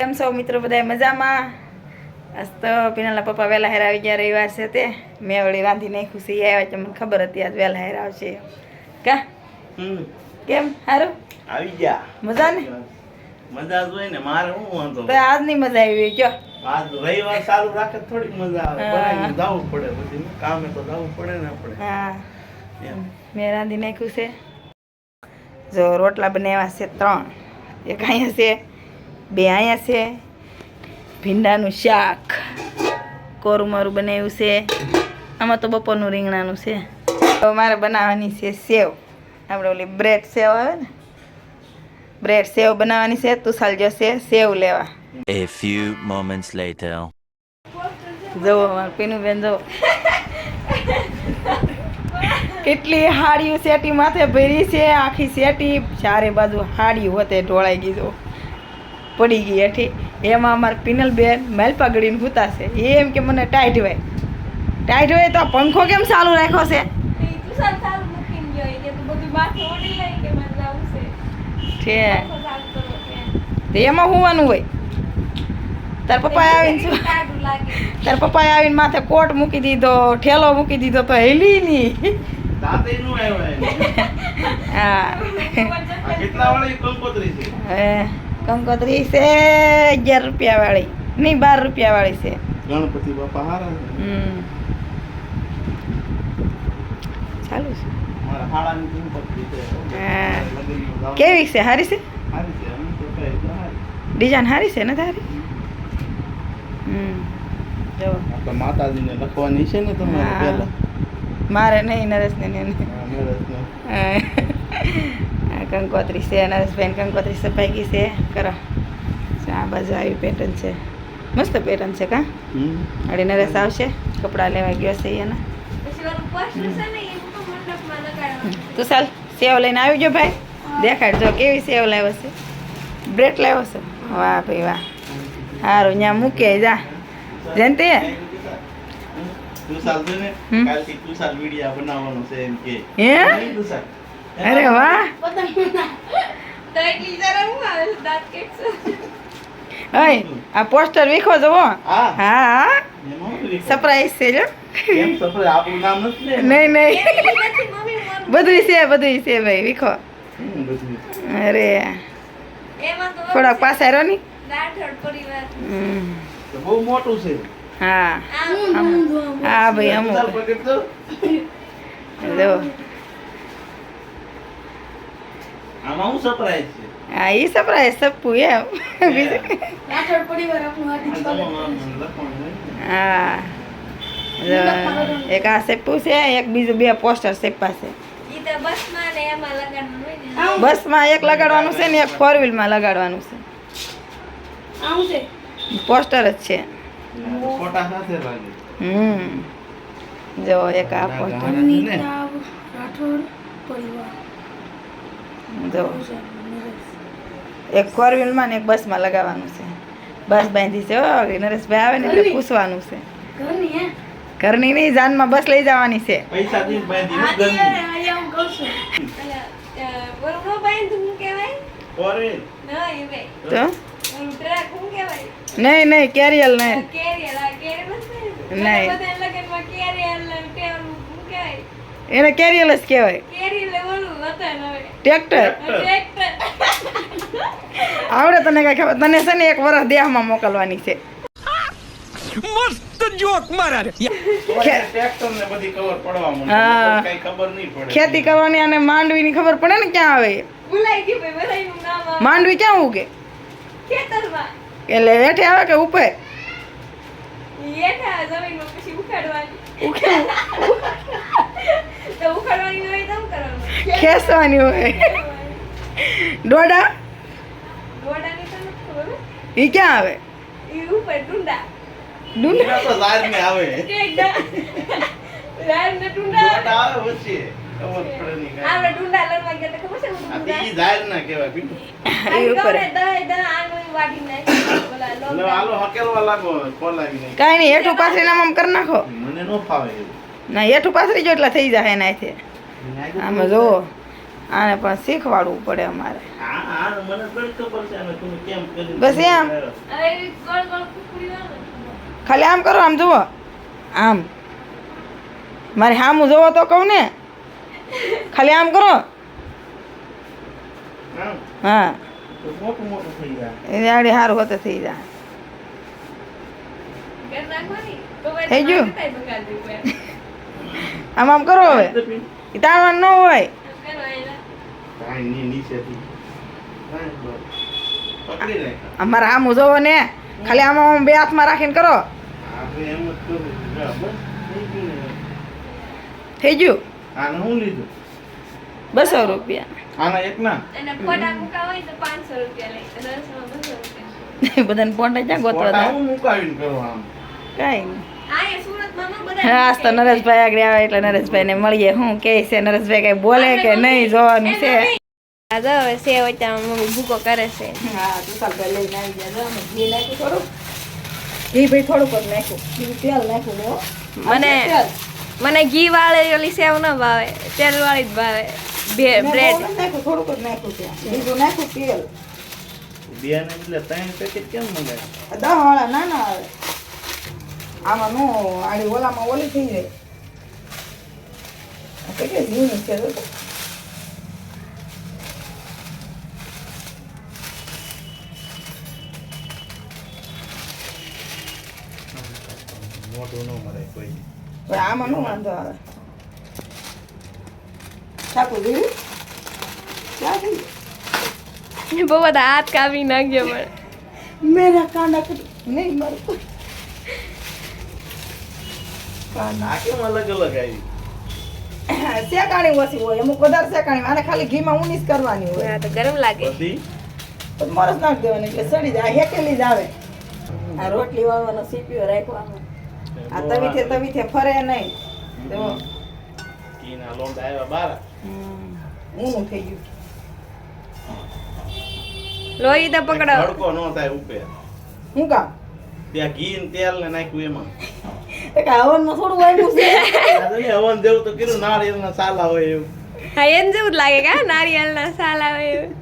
કેમ સૌ મિત્રો? બધા મજામાં? આજ તો પીનાલા પપ્પા વહેલા હેર આવી ગયા રવિવાર છે તે. મેં વળી રાંધી નાખ્યું છે આવ્યા છે. મને ખબર હતી આજ વહેલા હેર આવશે કા કેમ? સારું આવી ગયા. મજા ને? મજા જ હોય ને મારે હું વાંધો? તો આજની મજા આવી કયો? આજ રવિવાર સારું રાખે થોડી મજા આવે. જવું પડે પછી કામે તો જવું પડે ને આપણે. હા. મેં રાંધી નાખ્યું છે. જો રોટલા બનાવ્યા છે ત્રણ. એક અહીંયા છે બે અહીંયા છે. ભીંડાનું શાક કોરું મારું બનાવ્યું છે. આમાં તો બપોરનું રીંગણાનું છે. હવે મારે બનાવવાની છે સેવ. આપણે ઓલી બ્રેડ સેવ આવે ને? બ્રેડ સેવ બનાવવાની છે. તુસાલ જશે સેવ લેવા. A few moments later. જુઓ મારું પીનું બેન જુઓ. કેટલી હાડીઓ સેટી માથે ભરી છે. આખી સેટી ચારે બાજુ હાડી હોતે ઢોળાઈ ગઈ જો પડી ગઈ હેઠી એમાં અમારા પિનલબેન ભૂતા છે. એ એમ કે મને ટાઈટ હોય. ટાઈટ હોય તો પંખો કેમ ચાલુ રાખ્યો છે? છે. એમાં હોવાનું હોય. તાર પપ્પા આવીને તાર પપ્પાએ આવીને માથે કોટ મૂકી દીધો ઠેલો મૂકી દીધો તો હેલી નું. હા. આ કેટલા વાળી કંકોત્રી છે? કંકોત્રી છે અગિયાર રૂપિયા વાળી નહીં બાર રૂપિયા વાળી છે. ગણપતિ બાપા હારા હમ. ચાલુ છે. કેવી છે? સારી છે? સારી છે. એમ તો કઈ તો સારી. ડિઝાઇન સારી છે ને તારી? હમ. માતાજીને લખવાની છે ને તમારે. પહેલા. મારે નહીં નરેશને ને એને. કંકોત્રી છે નરેશભાઈ કંકોત્રી સફાઈ છે કરો. આ બાજુ આવી પેટર્ન છે. મસ્ત પેટર્ન છે કા. અડી નરેશ આવશે કપડાં લેવા ગયો છે એના. તું ચાલ સેવ લઈને આવી ગયો ભાઈ. દેખાડ જો કેવી સેવ લાવ્યો છે. બ્રેડ લાવ્યો છે. વાહ ભાઈ વાહ. સારું ત્યાં મૂકે જા. જયંતિ? તુષાર છે ને હમ. તું તુષાર વિડિયા બનાવવાનો છે એમ કે. હે? તું તુષાર? અરે વાહ. ઓય આ પોસ્ટર વીખો જવો. હા. હા? સરપ્રાઈઝ છે જો? નહીં નહીં. બધું છે બધું છે ભાઈ વીખો. અરે. થોડાક પાસે રહ્યો ની. પરિવાર બહુ મોટું છે. હા. હા ભાઈ અમુક. જો. આમાં હું સરપ્રાઈઝ છે? હા એ સરપ્રાઈઝ સપ્પુ એમ. હા જો, એક આ સેપુ છે એક બીજું બે પોસ્ટર સેપા છે. ઈ તો બસમાં ને એમાં લગાડવાનું હોય ને. બસમાં એક લગાડવાનું છે ને એક ફોર વ્હીલમાં લગાડવાનું છે. પોસ્ટર જ છે. હમ. જો એક આ પોસ્ટર રાઠોડ પરિવાર. જો. એક ફોર વ્હીલમાં ને એક બસમાં લગાવવાનું છે. બસ બાંધી છે હો નરેશભાઈ આવે ને એટલે પૂછવાનું છે. ઘરની નહીં જાનમાં બસ લઈ જવાની છે. નહીં બે. તો? ઓલું ટ્રક હું કહેવાય? નહીં નહીં કેરિયલ નહીં. નહીં. ને એને કેરિયલ કહેવાય. ટ્રેક્ટર ટ્રેક્ટર આવડે તને કઈ ખબર? તને છે ને એક વર્ષ દેહમાં મોકલવાની છે. તમારે tractor ને બધી ખબર પડવા માંડે. હા. કઈ ખબર નહીં પડે. ખેતી કરવાની અને માંડવીની ખબર પડે ને ક્યાં આવે? ભૂલાઈ ગયું ભાઈ બધાયનું નામ માંડવી ક્યાં ઉગે? ખેતરમાં. એટલે હેઠે આવે કે ઉપર પછી ઉખાડવાની. ઉખાડવાની હોય તો કરવાનું ખેંચવાની હોય. ડોડા? ગોડાની તો નથી એ ક્યાં આવે? ઈ ઉપર ડુંડા. ડુંડા? તો આવે. રાયને ડુંડા? આવે. કાંઈ. આપણે ડુંડા લડવા ગયા તો ખબર છે ડુંડા? ઈ ઝાડના કહેવાય બીજું. એ ઉપર. આનું વાડી નાખી હકેલવા લાગો ખોલાવી નહીં કાંઈ નહીં હેઠું પાથરીને નામ આમ કરી નાખો. મને નો ફાવે એવું. ના હેઠું પાથરી જો એટલે થઈ જાય એનાથી આમાં જુઓ આને પણ શીખવાડવું પડે અમારે. આ આ મને બધી ખબર છે અને તું કેમ કરી બસ એમ. ખાલી આમ કરો આમ જુઓ. આમ. મારે સામું જોવો તો કહું ને. ખાલી આમ કરો. હા. તો મોટું મોટું થઈ જાય. એ સારું હોતે થઈ જાય. થઈ ગયું? તમારે બગાડ દીધું એમ. આમ આમ કરો હવે. એ તાણવાનું ન હોય. અમારા આમ ઉજવો ની નીચેથી. કાંઈ બસ. પકડી રાખ. અમારે સામું જોવો ને. ખાલી આમ આમ બે હાથમાં રાખીને કરો. થઈ ગયું આને હું લીધું? બસો રૂપિયા. આના એક ના અને ફોટા મૂકા હોય તો પાંચસો રૂપિયા લઈ. તો દસમાં બસો રૂપિયા. બધાને પોંડા ક્યાં ગોતવા કાંઈ નહીં. અહીંયા સુરતમાં ન બધા આજ તો નરેશભાઈ આગળ આવે એટલે નરેશભાઈને મળીએ શું કહે છે નરેશભાઈ કઈ બોલે કે નહીં જોવાનું છે આ જો હવે સેવ વચ્ચામાં મમ્મી ભૂકો કરે છે હા તુષારભાઈ લઈને આવી ગયા જો અમે ઘી નાખ્યું થોડુંક ઘી ભાઈ થોડુંક જ નાખ્યું બીજું તેલ નાખ્યું હો મને તેલ. મને ઘી વાળી ઓલી સેવ ન ભાવે તેલ વાળી જ ભાવે બે મેં બહુ બ્રેડ નથી નાખ્યું થોડુંક જ નાખ્યું છે બીજું નાખ્યું તેલ બે ને એટલે ત્રણ પેકેટ કેમ મંગાવ્યા દહ વાળા નાના આવે આમાં નો આડી ઓલામાં ઓલી થઈ જાય. કેટલી ઝીણી છે મોટું ન મળે કોઈ. હવે આમાં નો વાંધો આવે. છાપું જોયું ક્યાં થઈ બહુ બધા હાથ કાપી નાખ્યો પણ. મેરા કાંડા. નહીં મારું. આ કેમ અલગ અલગ આવી. શેકાણી ઓછી હોય અમુક વધારે શેકાણી આને ખાલી ઘીમાં ઉનીસ કરવાની હોય. આ તો ગરમ લાગે. પછી? મરસ નાખ દેવાની એટલે સડી જાય હેકેલી જ આવે. આ રોટલી વાળવાનો સીપીઓ રાખવાનો. આ તવીથે તવીથે ફરે નહીં. તો ઘીના લોંડા આવ્યા બાર. ઊનું થઈ ગયું. લોહી તો પકડો. તડકો ન થાય ઉપર શું કા ત્યાં ઘી ને તેલ ને નાખ્યું એમાં. તો કે હવનમાં થોડું વાગ્યું છે. તો હવન જેવું તો કીધું નાળિયેરના સાલા હોય એવું. હા એમ જેવું જ લાગે કે નારિયેળના સાલા હોય એવું.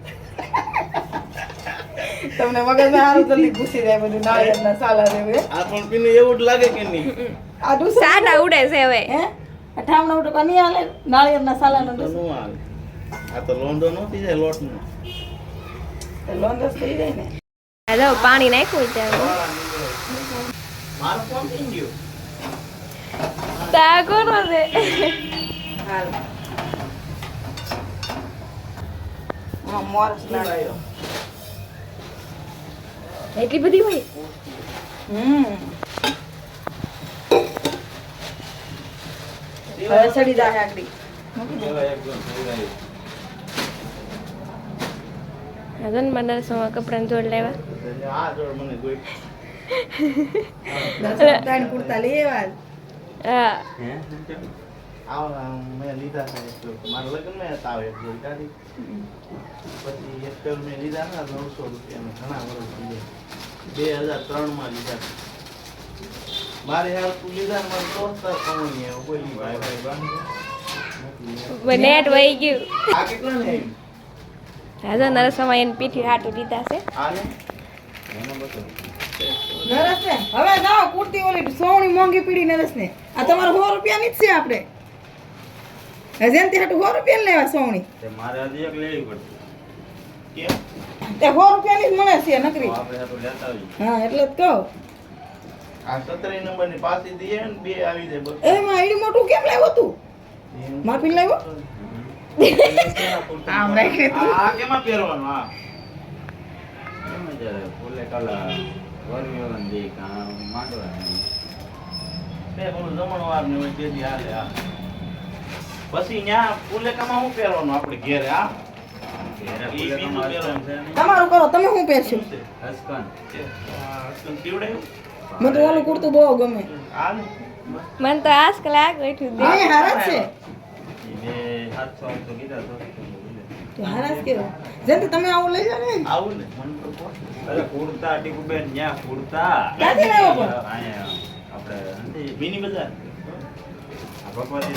તમને મગજમાં સારું જલ્દી ઘૂસી જાય બધું નાળિયેરના સાલા જેવું આ પણ પીને એવું જ લાગે કે નહીં? આ ડૂસા સાડા ઉડે છે હવે. હે? આ ઉડે નહીં હાલે? નાળિયેરના સાલાનો તો ડૂસો. નું હાલે. આ તો લોંડો નો થઈ જાય લોટનો. લોંડો થઈ જાય ને. હેલો પાણી નાખ્યું છે. મારો ફોન થઈ ગયો? હા મોરસ નાળિયેર એટલી બધી હોય? હમ. હવે સડી જાય આગળ. હજન મને સોમાં કપડાં જોડ લેવા. કુર્તા લેવા મેં લીધા. મારા લગ્નમાં હતા આવે કાઢી પછી એક જોડ મેં લીધા હતા નવસો રૂપિયાના ઘણા વર્ષ બે હજાર ત્રણમાં લીધા. મારે હાલ તું લીધા મારે દોસ્તાર પણ નહીં આવ્યો. કોઈ ભાઈ ભાઈ બાંધો. નેટ વહી ગયું આ કેટલા ને રાજા નરસમાં એને પીઠી હાટું લીધા છે એનો ને? નરસ ને. હવે જાઓ કુર્તી ઓલી સોવણી મોંઘી પીડી નરસ ને. આ તમારે સો રૂપિયાની જ છે આપણે જયંતિ હાટુ સો રૂપિયા લેવા સોવણી. મારે હજી એક લેવી પડશે. તે સો રૂપિયાની જ મળે છે નકરી. હા એટલે જ કહું. ને. એમાં એડી મોટું કેમ લાવ્યો તું માફી લાવ્યો? આમ રાખી આ આ કેમાં પહેરવાનું આ એમ જ ફૂલે કલા? ઓલું જમણવાર ને હોય તેથી હાલે આ પછી ન્યા ફુલેકામાં શું પહેરવાનું આપણે ઘેરે આ પહેરવાનું તમારું કરો તમે શું પહેરશો? શું હસકન. પીવડાયું? મને તો ઓલું કુર્તું બહુ ગમે. આ? મને તો આજ કલાક બેઠું દે હારા છે. કીધા તો. તો હારા કેવો જેમ તમે આવું લઈ જાવ ને. આવું ને. મને તો અરે કુર્તા ટીકુબેન ન્યા કુર્તા ક્યાંથી લાવ્યો પણ? આપણે મિની બજાર. આ ભગવતી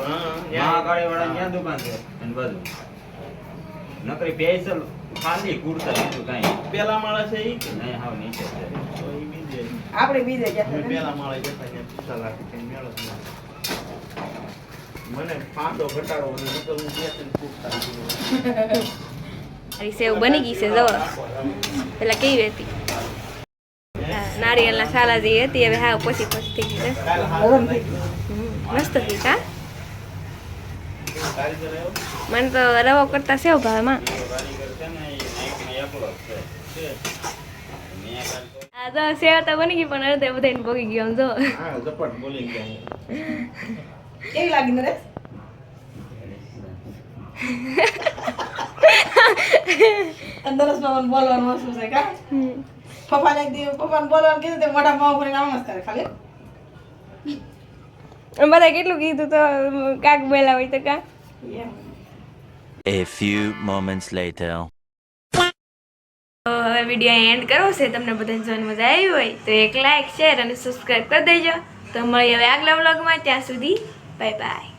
હા, મહાકાળી વાળા ન્યા દુકાન છે એની બાજુ. નકરી પેસલ ખાલી કુર્તા બીજું કાંઈ પેલા માળા છે ઈ? કે નહીં હાવ નીચે છે. તો ઈ બીજે. આપણે બીજે ગયા પેલા માળા જતા ત્યાં પૂછા રાખી મેળ. મને ફાંદો ઘટાડો અને નકર હું બે ત્રણ કૂદતા જીવું. મારી સેવ બની ગઈ છે જો પેલા કેવી હતી હા, નારિયેળના સાલા જે હતી હવે હા પછી પછી થઈ ગઈ છે કાલ હાથ થઈ ગયો. હમ, મસ્ત થઈ કા કારીગર આવ્યો? મને તો રવો કરતા સેવ ભાવે માં બીજો કારીગર છે ને એ નાઈટમાં એકલો જ છે છે. મેં કાલ તો આ તો સેવ તો બની ગઈ પણ અડધે બધાને ભોગી ગયો આમ જો પપ્પાને દી પપ્પાને બોલવાનું કીધું તે મોઢા મોં કરીને આમ ખાલી અને કેટલું કીધું તો કાક બોલા હોય તો કા A few moments later. હવે વીડિયો એન્ડ કરવો છે તમને બધાને જોવાની મજા આવી હોય તો એક લાઈક શેર અને સબસ્ક્રાઈબ કરી દેજો તો મળીએ હવે આગલા વ્લોગમાં ત્યાં સુધી 拜拜。